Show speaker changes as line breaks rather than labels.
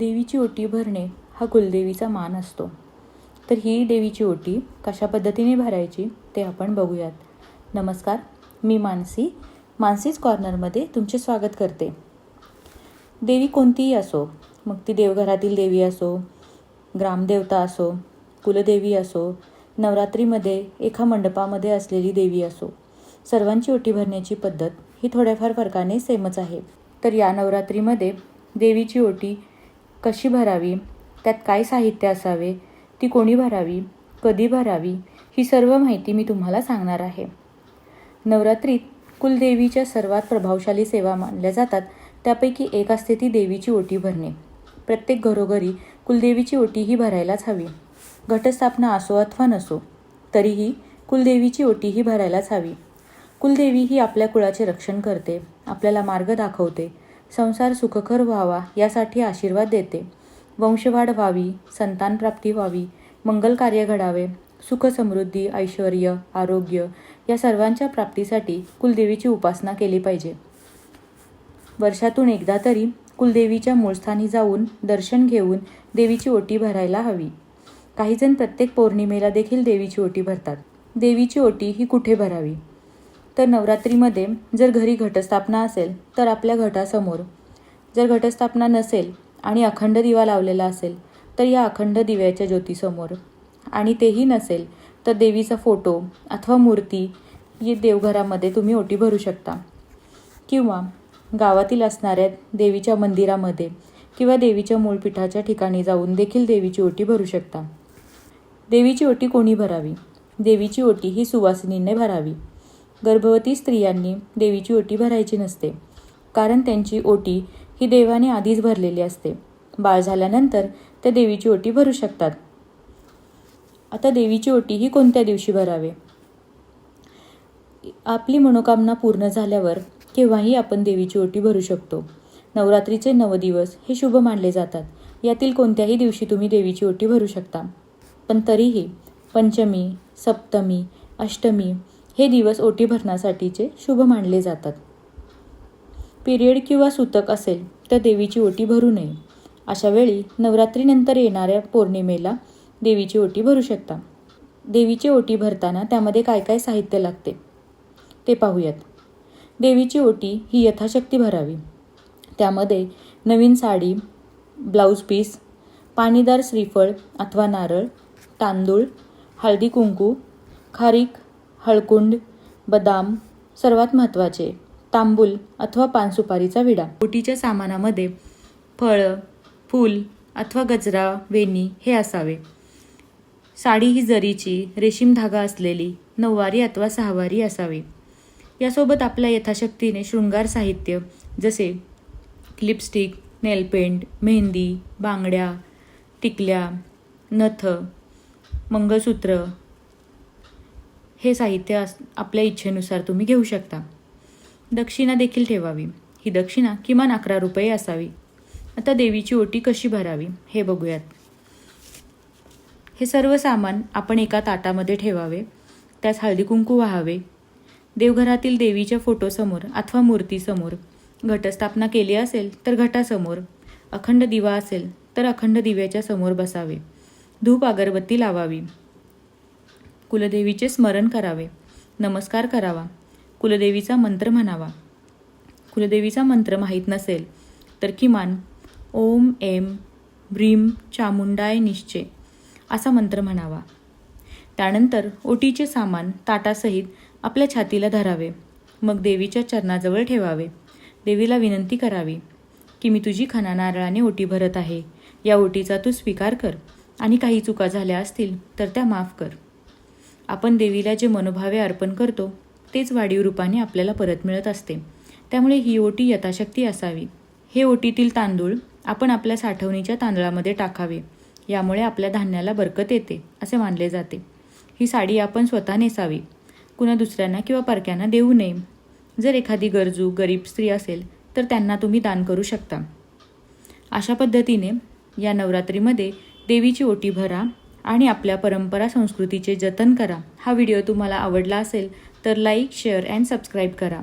देवीची ओटी भरणे हा कुलदेवीचा मान असतो. तर ही देवीची ओटी कशा पद्धतीने भरायची ते आपण बघूयात. नमस्कार मी मानसी. मानसीच कॉर्नरमध्ये तुमचे स्वागत करते. देवी कोणतीही असो मग ती देवघरातील देवी असो ग्रामदेवता असो कुलदेवी असो नवरात्रीमध्ये एका मंडपामध्ये असलेली देवी असो सर्वांची ओटी भरण्याची पद्धत ही थोड्याफार फरकाने सेमच आहे. तर या नवरात्रीमध्ये देवीची ओटी कशी भरावी? त्यात काय साहित्य असावे? ती कोणी भरावी? कधी भरावी? ही सर्व माहिती मी तुम्हाला सांगणार आहे. नवरात्रीत कुलदेवीच्या सर्वात प्रभावशाली सेवा मानल्या जातात. त्यापैकी एक असते ती देवीची ओटी भरणे. प्रत्येक घरोघरी कुलदेवीची ओटी ही भरायलाच हवी. घटस्थापना असो अथवा नसो तरीही कुलदेवीची ओटी ही भरायलाच हवी. कुलदेवी ही आपल्या कुळाचे रक्षण करते आपल्याला मार्ग दाखवते संसार सुखकर व्हावा यासाठी आशीर्वाद देते. वंशवाढ व्हावी संतानप्राप्ती व्हावी मंगल कार्य घडावे सुख समृद्धी ऐश्वर आरोग्य या सर्वांच्या प्राप्तीसाठी कुलदेवीची उपासना केली पाहिजे. वर्षातून एकदा तरी कुलदेवीच्या मूळस्थानी जाऊन दर्शन घेऊन देवीची ओटी भरायला हवी. काहीजण प्रत्येक पौर्णिमेला देखील देवीची ओटी भरतात. देवीची ओटी ही कुठे भरावी? तर नवरात्रीमध्ये जर घरी घटस्थापना असेल तर आपल्या घटासमोर. जर घटस्थापना नसेल आणि अखंड दिवा लावलेला असेल तर या अखंड दिव्याच्या ज्योतीसमोर. आणि तेही नसेल तर देवीचा फोटो अथवा मूर्ती ही देवघरामध्ये तुम्ही ओटी भरू शकता. किंवा गावातील असणाऱ्या देवीच्या मंदिरामध्ये किंवा देवीच्या मूळपीठाच्या ठिकाणी जाऊन देखील देवीची ओटी भरू शकता. देवीची ओटी कोणी भरावी? देवीची ओटी ही सुवासिनींनी भरावी. गर्भवती स्त्रियांनी देवीची ओटी भरायची नसते. कारण त्यांची ओटी ही देवाने आधीच भरलेली असते. बाळ झाल्यानंतर त्या देवीची ओटी भरू शकतात. आता देवीची ओटी ही कोणत्या दिवशी भरावे? आपली मनोकामना पूर्ण झाल्यावर केव्हाही आपण देवीची ओटी भरू शकतो. नवरात्रीचे नव दिवस हे शुभ मानले जातात. यातील कोणत्याही दिवशी तुम्ही देवीची ओटी भरू शकता. पण तरीही पंचमी सप्तमी अष्टमी हे दिवस ओटी भरण्यासाठीचे शुभ मानले जातात. पिरियड किंवा सुतक असेल तर देवीची ओटी भरू नये. अशा वेळी नवरात्रीनंतर येणाऱ्या पौर्णिमेला देवीची ओटी भरू शकता. देवीची ओटी भरताना त्यामध्ये काय काय साहित्य लागते? ते पाहूयात. देवीची ओटी ही यथाशक्ती भरावी. त्यामध्ये नवीन साडी ब्लाऊज पीस पाणीदार श्रीफळ अथवा नारळ तांदूळ हळदी कुंकू खारीक हळकुंड बदाम सर्वात महत्त्वाचे तांबूल अथवा पानसुपारीचा विडा. बोटीच्या सामानामध्ये फळं फूल अथवा गजरा वेणी हे असावे. साडी ही जरीची रेशीम धागा असलेली नऊवारी अथवा सहावारी असावी. यासोबत आपल्या यथाशक्तीने शृंगार साहित्य जसे लिपस्टिक नेलपेंट मेहंदी बांगड्या टिकल्या नथ मंगळसूत्र हे साहित्य अस आपल्या इच्छेनुसार तुम्ही घेऊ शकता. दक्षिणा देखील ठेवावी. ही दक्षिणा किमान अकरा रुपये असावी. आता देवीची ओटी कशी भरावी हे बघूयात. हे सर्व सामान आपण एका ताटामध्ये ठेवावे. त्यास हळदी कुंकू व्हावे. देवघरातील देवीच्या फोटोसमोर अथवा मूर्तीसमोर घटस्थापना केली असेल तर घटासमोर. अखंड दिवा असेल तर अखंड दिव्याच्या समोर बसावे. धूप अगरबत्ती लावावी. कुलदेवीचे स्मरण करावे. नमस्कार करावा. कुलदेवीचा मंत्र म्हणावा. कुलदेवीचा मंत्र माहीत नसेल तर किमान ओम एम ब्रीम चामुंडाय निश्चय असा मंत्र म्हणावा. त्यानंतर ओटीचे सामान ताटासहित आपल्या छातीला धरावे. मग देवीच्या चरणाजवळ ठेवावे. देवीला विनंती करावी की मी तुझी खना नारळाने ओटी भरत आहे. या ओटीचा तू स्वीकार कर आणि काही चुका झाल्या असतील तर त्या माफ कर. आपण देवीला जे मनोभावे अर्पण करतो तेच वाढीव रूपाने आपल्याला परत मिळत असते. त्यामुळे ही ओटी यथाशक्ती असावी. हे ओटीतील तांदूळ आपण आपल्या साठवणीच्या तांदळामध्ये टाकावे. यामुळे आपल्या धान्याला बरकत येते असे मानले जाते. ही साडी आपण स्वतः नेसावी. कुणा दुसऱ्यांना किंवा परक्यांना देऊ नये. जर एखादी गरजू गरीब स्त्री असेल तर त्यांना तुम्ही दान करू शकता. अशा पद्धतीने या नवरात्रीमध्ये देवीची ओटी भरा आणि आपल्या परंपरा संस्कृतीचे जतन करा. हा व्हिडिओ तुम्हाला आवडला असेल तर लाईक शेअर अँड सबस्क्राईब करा.